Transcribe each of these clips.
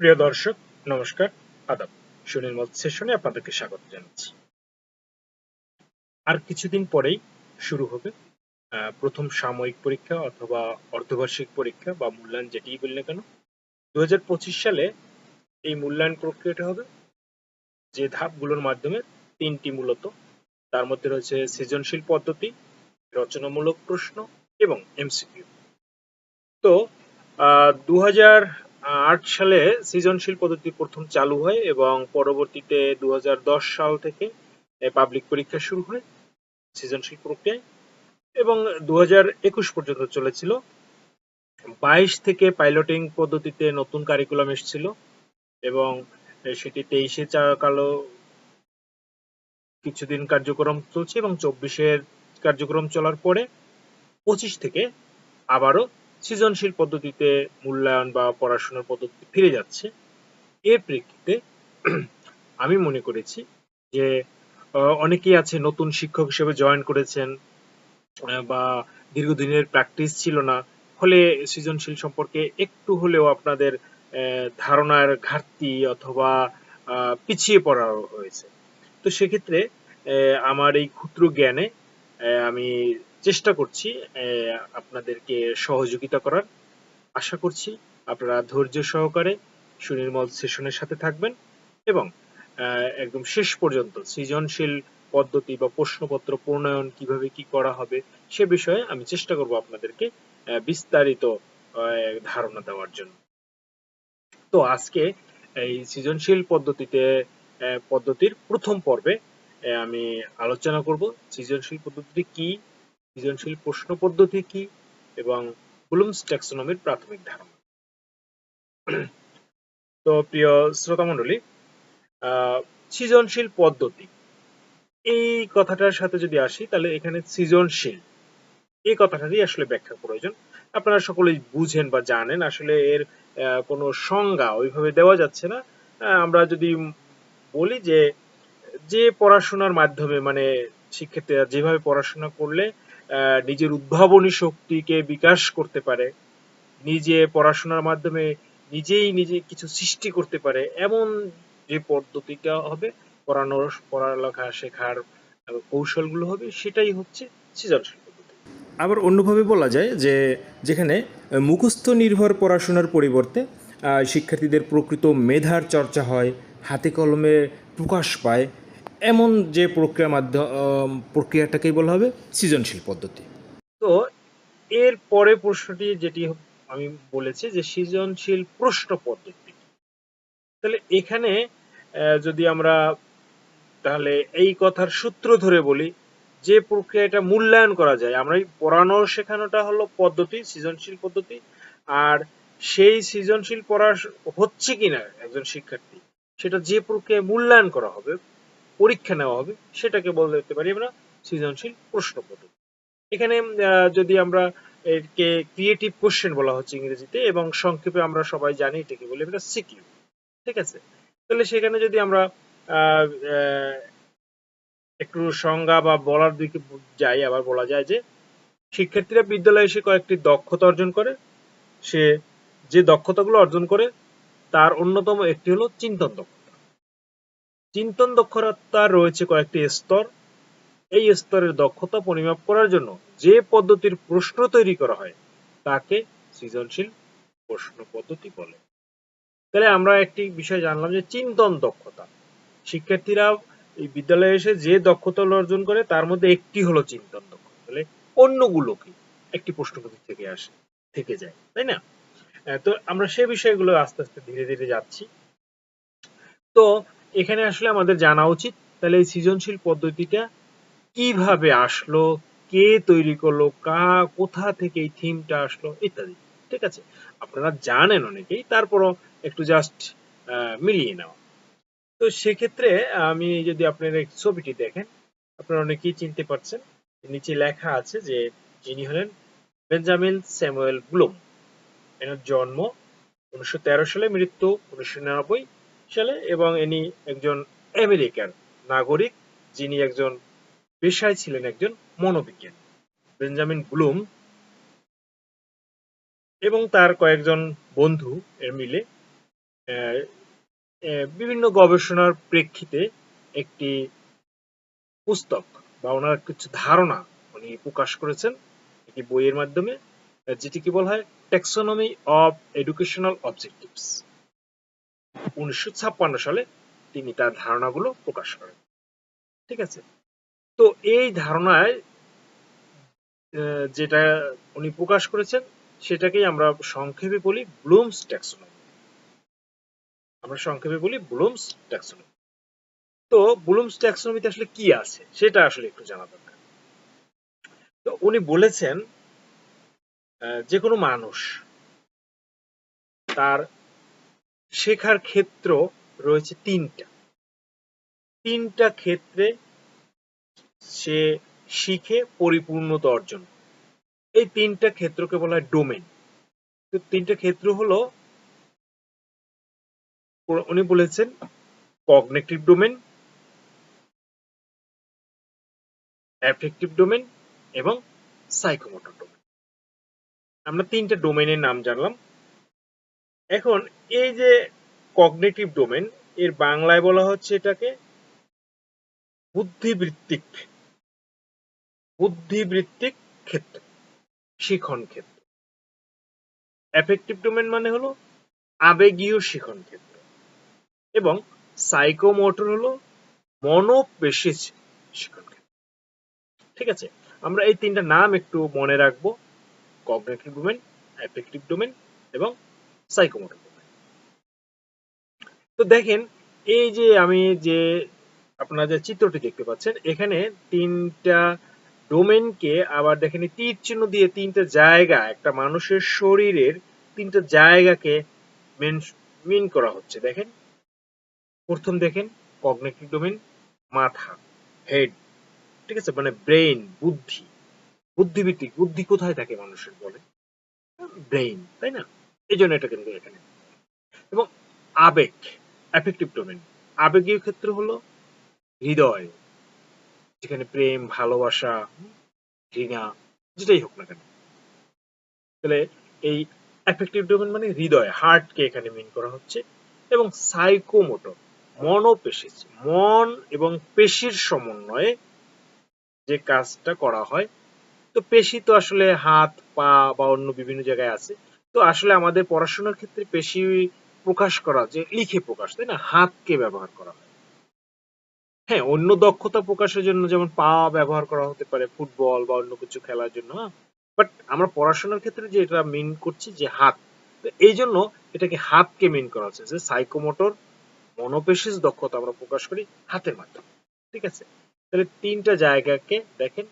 প্রিয় দর্শক, নমস্কার, আদাব। সুনীল মত সেশনে আপনাদেরকে স্বাগত জানাচ্ছি। আর কিছুদিন পরেই শুরু হবে প্রথম সাময়িক পরীক্ষা অথবা অর্ধবার্ষিক পরীক্ষা বা মূল্যায়ন যেটিই বললে কেন। দু সালে এই মূল্যায়ন প্রক্রিয়াটা হবে, যে ধাপগুলোর মাধ্যমে তিনটি মূলত। তার মধ্যে রয়েছে সৃজনশীল পদ্ধতি, রচনামূলক প্রশ্ন এবং এমসিকিউ। তো দু আট সালে সৃজনশীল পদ্ধতি প্রথম চালু হয় এবং পরবর্তীতে দু হাজার দশ সাল থেকে পাবলিক পরীক্ষা শুরু হয় সৃজনশীল প্রক্রিয়ায় এবং দু পর্যন্ত চলেছিল। বাইশ থেকে পাইলটিং পদ্ধতিতে নতুন কারিকুলাম এসেছিল এবং সেটি তেইশে কালো কিছুদিন কার্যক্রম চলছে এবং চব্বিশের কার্যক্রম চলার পরে পঁচিশ থেকে আবারও সৃজনশীল পদ্ধতিতে মূল্যায়ন বা পড়াশোনার পদ্ধতি ফিরে যাচ্ছে। এর প্রেক্ষিতে আমি মনে করেছি যে অনেকেই আছে নতুন শিক্ষক হিসেবে জয়েন করেছেন বা দীর্ঘদিনের প্র্যাকটিস ছিল না। ফলে সৃজনশীল সম্পর্কে একটু হলেও আপনাদের ধারণার ঘাটতি অথবা পিছিয়ে পড়া হয়েছে। তো সেক্ষেত্রে আমার এই ক্ষুদ্র জ্ঞানে আমি চেষ্টা করছি আপনাদেরকে সহযোগিতা করার। আশা করছি আপনারা ধৈর্য সহকারে সুনির্মল সেশনের সাথে থাকবেন এবং একদম শেষ পর্যন্ত সৃজনশীল পদ্ধতি বা প্রশ্নপত্র প্রণয়ন কীভাবে কি করা হবে সে বিষয়ে আমি চেষ্টা করব আপনাদেরকে বিস্তারিত ধারণা দেওয়ার জন্য। তো আজকে এই সৃজনশীল পদ্ধতিতে পদ্ধতির প্রথম পর্বে আমি আলোচনা করব সৃজনশীল পদ্ধতি কি সৃজনশীল প্রশ্ন পদ্ধতি কি এবং ব্লুমস ট্যাক্সোনমির প্রাথমিক ধারণা? তো প্রিয় শ্রোতা মণ্ডলী সৃজনশীল পদ্ধতি। এই কথাটার সাথে যদি আসি তাহলে এখানে সৃজনশীল এই কথাটারই আসলে ব্যাখ্যা প্রয়োজন। আপনারা সকলেই বুঝেন বা জানেন আসলে এর কোনো সংজ্ঞা ওইভাবে দেওয়া যাচ্ছে না। আমরা যদি বলি যে যে পড়াশোনার মাধ্যমে মানে শিক্ষার্থীরা যেভাবে পড়াশোনা করলে আহ, নিজের উদ্ভাবনী শক্তিকে বিকাশ করতে পারে, নিজে পড়াশোনার মাধ্যমে নিজেই নিজে কিছু সৃষ্টি করতে পারে, এমন যে পদ্ধতিটা হবে পড়ানোর পড়ালেখা শেখার কৌশলগুলো হবে, সেটাই হচ্ছে সৃজনশীল আবার অন্যভাবে বলা যায় যে যেখানে মুখস্থ নির্ভর পড়াশোনার পরিবর্তে শিক্ষার্থীদের প্রকৃত মেধার চর্চা হয়, হাতে কলমে প্রকাশ পায় এমন যে প্রক্রিয়া মাধ্যম প্রক্রিয়াটাকেই বলা হবে সৃজনশীল পদ্ধতি। তো এর পরে প্রশ্নটি যেটি আমি বলেছি যে সৃজনশীল প্রশ্ন পদ্ধতি। তাহলে এখানে যদি আমরা তাহলে এই কথার সূত্র ধরে বলি যে প্রক্রিয়াটা মূল্যায়ন করা যায় আমরা পড়ানো শেখানোটা হলো পদ্ধতি, সৃজনশীল পদ্ধতি, আর সেই সৃজনশীল পড়া হচ্ছে কিনা একজন শিক্ষার্থী, সেটা যে প্রক্রিয়ায় মূল্যায়ন করা হবে পরীক্ষা নেওয়া হবে, সেটাকে বলতে পারি আমরা সৃজনশীল প্রশ্ন পদ্ধতি এখানে যদি আমরা একে ক্রিয়েটিভ কোশ্চেন বলা হচ্ছে ইংরেজিতে এবং সংক্ষেপে আমরা সবাই জানি এটাকে বলি আমরা সিকিউ ঠিক আছে? তাহলে সেখানে যদি আমরা একটু সংজ্ঞা বা বলার দিকে যাই, আবার বলা যায় যে শিক্ষার্থীরা বিদ্যালয়ে এসে কয়েকটি দক্ষতা অর্জন করে। সে যে দক্ষতাগুলো অর্জন করে, তার অন্যতম একটি হলো চিন্তন দক্ষতা। চিন্তন দক্ষতার রয়েছে কয়েকটি স্তর। এই স্তরের দক্ষতা পরিমাপ করার জন্য যে পদ্ধতির প্রশ্ন তৈরি করা হয়, তাকে সৃজনশীল প্রশ্ন পদ্ধতি বলে। তাহলে আমরা একটি বিষয় জানলাম যে চিন্তন দক্ষতা। শিক্ষার্থীরা এই বিদ্যালয়ে এসে যে দক্ষতা অর্জন করে, তার মধ্যে একটি হলো চিন্তন দক্ষতা। তাহলে অন্যগুলো কি? একটি প্রশ্নপত্র থেকে আসে, থেকে যায়, তাই না? তো আমরা সে বিষয়গুলো আস্তে আস্তে ধীরে ধীরে যাচ্ছি। তো এখানে আসলে আমাদের জানা উচিত, তাহলে এই সৃজনশীল পদ্ধতিটা কীভাবে আসলো, কে তৈরি করল, কা, কোথা থেকে এই থিমটা আসলো, ইত্যাদি। ঠিক আছে? আপনারা জানেন অনেকেই, তারপরও একটু জাস্ট মিলিয়ে নেওয়া। তো সেক্ষেত্রে আমি যদি আপনার ছবিটি দেখেন, আপনারা অনেকেই চিনতে পারছেন, নিচে লেখা আছে যে ইনি হলেন বেঞ্জামিন স্যামুয়েল ব্লুম। এনার জন্ম উনিশশো তেরো সালে, মৃত্যু উনিশশো নিরানব্বই। সালে এবং ইনি একজন আমেরিকান নাগরিক, যিনি একজন পেশায় ছিলেন একজন মনোবিজ্ঞানী, বেঞ্জামিন ব্লুম। এবং তার কয়েকজন বন্ধু এর মিলে বিভিন্ন গবেষণার প্রেক্ষিতে একটি পুস্তক বা ওনার কিছু ধারণা উনি প্রকাশ করেছেন একটি বইয়ের মাধ্যমে যেটিকে বলা হয় টেক্সোনমি অফ এডুকেশনাল অবজেক্টিভস উনিশশো ছাপ্পান্ন সালে তিনি তার ধারণাগুলো প্রকাশ করেন। ঠিক আছে? তো এই ধারণায় যেটা উনি প্রকাশ করেছেন, সেটাকেই আমরা সংক্ষেপে বলি ব্লুমস ট্যাক্সোনমি। আমরা সংক্ষেপে বলি ব্লুমস ট্যাক্সোনমি। তো ব্লুমস ট্যাক্সোনমিতে আসলে কি আছে, সেটা আসলে একটু জানা দরকার। তো উনি বলেছেন যে কোনো মানুষ তার শেখার ক্ষেত্র রয়েছে তিনটা। তিনটা ক্ষেত্রে সে শিখে পরিপূর্ণতা অর্জন এই তিনটা ক্ষেত্রকে বলা হয় ডোমেন তো তিনটা ক্ষেত্র হলো, উনি বলেছেন কগনেটিভ ডোমেন অ্যাফেক্টিভ ডোমেন এবং সাইকোমোটর ডোমেন আমরা তিনটা ডোমেনের নাম জানলাম। এখন, এই যে কগনেটিভ ডোমেন এর বাংলায় বলা হচ্ছে এটাকে বুদ্ধিবৃত্তিক বুদ্ধিবৃত্তিক ক্ষেত্র, শিখন ক্ষেত্র। অ্যাফেক্টিভ ডোমেন মানে হলো আবেগীয় শিখন ক্ষেত্র। এবং সাইকোমোটর হলো মনোপেশিজ শিখন ক্ষেত্র। ঠিক আছে? আমরা এই তিনটা নাম একটু মনে রাখব। কগনেটিভ ডোমেন অ্যাফেক্টিভ ডোমেন এবং সাইকোমোটর ডোমেন তো দেখেন, এই যে আমি যে আপনারা যে চিত্রটি দেখতে পাচ্ছেন, এখানে তিনটা ডোমেনকে আবার দেখেন তীর চিহ্ন দিয়ে তিনটা জায়গা, একটা মানুষের শরীরের তিনটা জায়গাকে মিন করা হচ্ছে। দেখেন, প্রথম দেখেন কগনেটিভ ডোমেন মাথা হেড ঠিক আছে? মানে ব্রেইন বুদ্ধি, বুদ্ধিবৃত্তিক, বুদ্ধি কোথায় থাকে মানুষের বলে? ব্রেইন তাই না? এই জন্য এটা কিন্তু এখানে এবং আবেগ অ্যাফেক্টিভ ডোমেন আবেগীয় ক্ষেত্র হলো হৃদয়, যেখানে প্রেম, ভালোবাসা, ঘৃণা, যেটাই হোক না কেন। তাহলে এই অ্যাফেক্টিভ ডোমেন মানে হৃদয় হার্টকে এখানে মিন করা হচ্ছে। এবং সাইকোমোটর মনোপেশি, মন এবং পেশির সমন্বয়ে যে কাজটা করা হয়। তো পেশি তো আসলে হাত, পা বা অন্য বিভিন্ন জায়গায় আছে। তো আসলে আমাদের পড়াশোনার ক্ষেত্রে পেশি প্রকাশ করা যে লিখে প্রকাশ, তাই না? হাতকে ব্যবহার করা হয়। হ্যাঁ অন্য দক্ষতা প্রকাশের জন্য যেমন পা ব্যবহার করা হতে পারে, ফুটবল বা অন্য কিছু খেলার জন্য বাট আমরা পড়াশোনার ক্ষেত্রে যে এটা মিন করছি যে হাত এই জন্য এটাকে হাতকে মিন করা হচ্ছে, যে সাইকোমোটর মনোপেশিস দক্ষতা আমরা প্রকাশ করি হাতের মাধ্যমে, ঠিক আছে? তাহলে তিনটা জায়গাকে দেখেন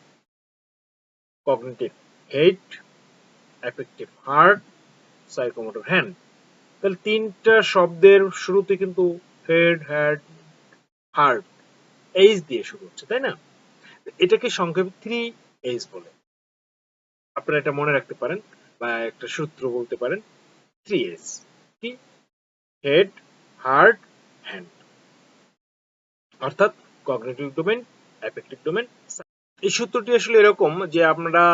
cognitive head affective heart psychomotor hand তাহলে তিনটা শব্দের শুরুতে কিন্তু হেড হ্যাড হার্ট এইচ দিয়ে শুরু হচ্ছে, তাই না? এটাকে সংক্ষেপে থ্রি এইচ বলে। আপনারা এটা মনে রাখতে পারেন বা একটা সূত্র বলতে পারেন থ্রি এইচ কি? হেড হার্ট হ্যান্ড অর্থাৎ কগনিটিভ ডোমেন অ্যাফেক্টিভ ডোমেন এই সূত্রটি আসলে এরকম যে আপনারা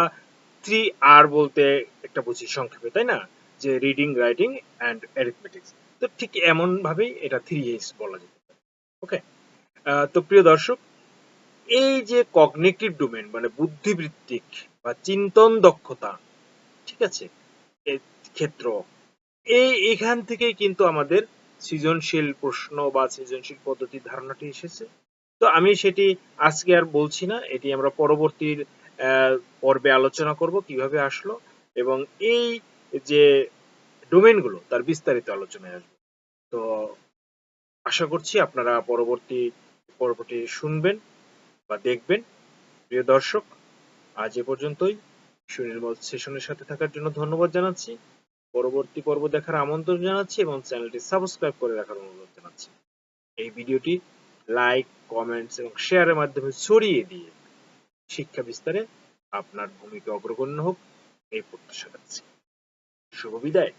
থ্রি আর বলতে একটা বুঝি সংক্ষেপে, তাই না? যে রিডিং রাইটিং অ্যান্ড অ্যারিথমেটিক্স তো ঠিক এমন ভাবেই এটা থ্রি এইচ বলা যেতে পারে। ওকে তো প্রিয় দর্শক, এই যে কগনিটিভ ডোমেন মানে বুদ্ধিবৃত্তিক বা চিন্তন দক্ষতা, ঠিক আছে? ক্ষেত্র। এই এখান থেকেই কিন্তু আমাদের সৃজনশীল প্রশ্ন বা সৃজনশীল পদ্ধতির ধারণাটি এসেছে। তো আমি সেটি আজকে আর বলছি না, এটি আমরা পরবর্তীর পর্বে আলোচনা করব কীভাবে আসলো। এবং এই যে ডোমেনগুলো তার বিস্তারিত আলোচনায় আসবে। তো আশা করছি আপনারা পরবর্তী পর্বটি শুনবেন বা দেখবেন। প্রিয় দর্শক, আজ এ পর্যন্তই। সুনির্মল সেশনের সাথে থাকার জন্য ধন্যবাদ জানাচ্ছি। পরবর্তী পর্ব দেখার আমন্ত্রণ জানাচ্ছি এবং চ্যানেলটি সাবস্ক্রাইব করে রাখার অনুরোধ জানাচ্ছি। এই ভিডিওটি লাইক, কমেন্টস এবং শেয়ারের মাধ্যমে ছড়িয়ে দিয়ে শিক্ষা বিস্তারে আপনার ভূমিকা অগ্রগণ্য হোক, এই প্রত্যাশা রাখছি। শুভ বিদায়